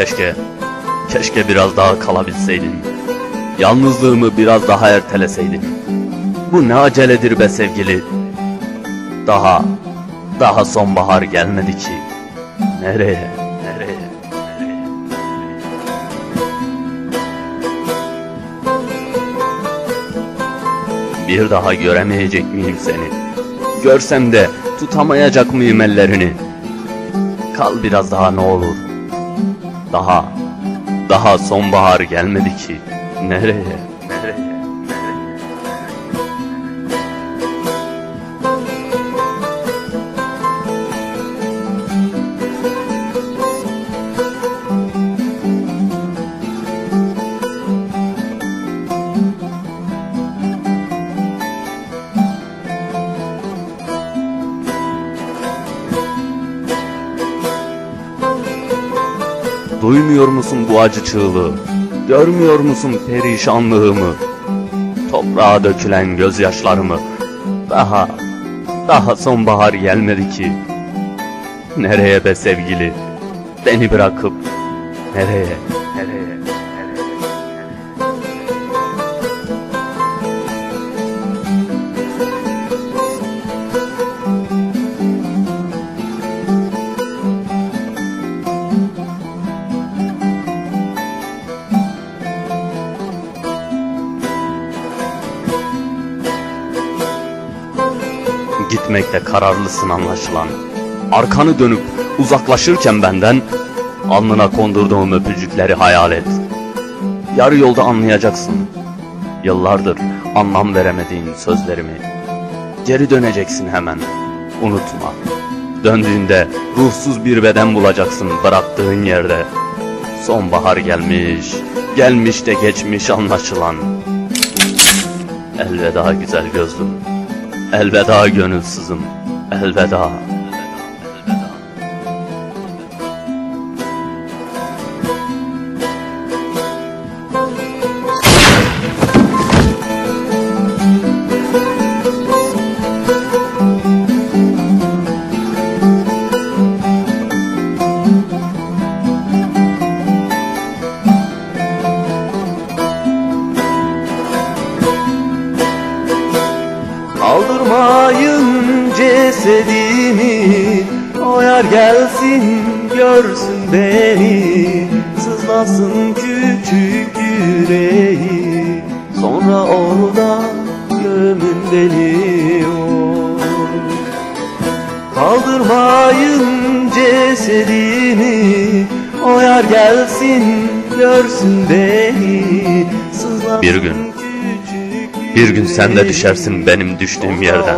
keşke, keşke biraz daha kalabilseydin. Yalnızlığımı biraz daha erteleseydin. Bu ne aceledir be sevgili. Daha, daha sonbahar gelmedi ki. Nereye, nereye? Bir daha göremeyecek miyim seni? Görsem de tutamayacak mıyım ellerini? Kal biraz daha ne olur. Daha, daha sonbahar gelmedi ki. Nereye? Duymuyor musun bu acı çığlığı? Görmüyor musun perişanlığımı? Toprağa dökülen gözyaşlarımı. Daha, daha sonbahar gelmedi ki. Nereye be sevgili? Beni bırakıp nereye, nereye, Gitmekte kararlısın anlaşılan. Arkanı dönüp uzaklaşırken benden alnına kondurduğum öpücükleri hayal et. Yarı yolda anlayacaksın. Yıllardır anlam veremediğin sözlerimi. Geri döneceksin hemen. Unutma. Döndüğünde ruhsuz bir beden bulacaksın bıraktığın yerde. Sonbahar gelmiş, gelmiş de geçmiş anlaşılan. Elveda güzel gözlüm. Elveda gönülsüzüm. Elveda. Cesedimi O yer gelsin görsün beni Sızlasın küçük yüreği Sonra orada gömün beni oy. Kaldırmayın cesedimi O yer gelsin görsün beni Sızlasın Bir gün, Bir gün sen de düşersin benim düştüğüm yerden.